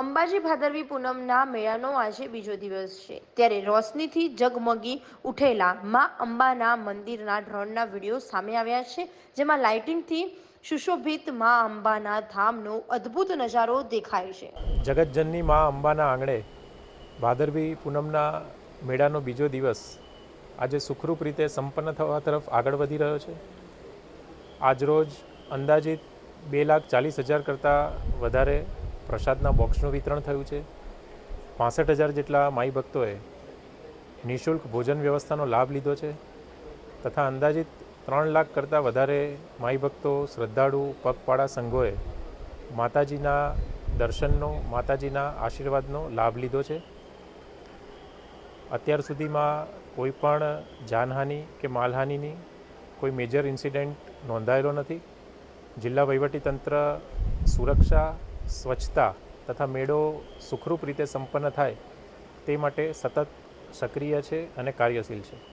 અંબાજી ભાદરવી પૂનમના મેળાનો આજે બીજો દિવસ છે. ત્યારે રોશનીથી જગમગી ઉઠેલા મા અંબાના મંદિરના ડ્રોનના વીડિયો સામે આવ્યા છે, જેમાં લાઇટિંગથી સુશોભિત મા અંબાના ધામનો અદ્ભુત નજારો દેખાય છે. જગતજનની મા અંબાના આંગણે ભાદરવી પૂનમના મેળાનો બીજો દિવસ આજે સુખરૂપ રીતે સંપન્ન થવા તરફ આગળ વધી રહ્યો છે. આજરોજ અંદાજિત બે લાખ ચાલીસ હજાર કરતાં વધારે પ્રસાદના બોક્સનું વિતરણ થયું છે. પાસઠ હજાર જેટલા માઈ ભક્તોએ નિઃશુલ્ક ભોજન વ્યવસ્થાનો લાભ લીધો છે તથા અંદાજિત ત્રણ લાખ કરતાં વધારે માઈ ભક્તો, શ્રદ્ધાળુ, પગપાળા સંઘોએ માતાજીના દર્શનનો, માતાજીના આશીર્વાદનો લાભ લીધો છે. અત્યાર સુધીમાં કોઈ પણ જાનહાનિ કે માલહાનિની કોઈ મેજર ઇન્સિડન્ટ નોંધાયેલો નથી. જિલ્લા વહીવટીતંત્ર સુરક્ષા સ્વચ્છતા તથા મેળો સુખરૂપ રીતે સંપન્ન થાય તે માટે સતત સક્રિય છે અને કાર્યશીલ છે.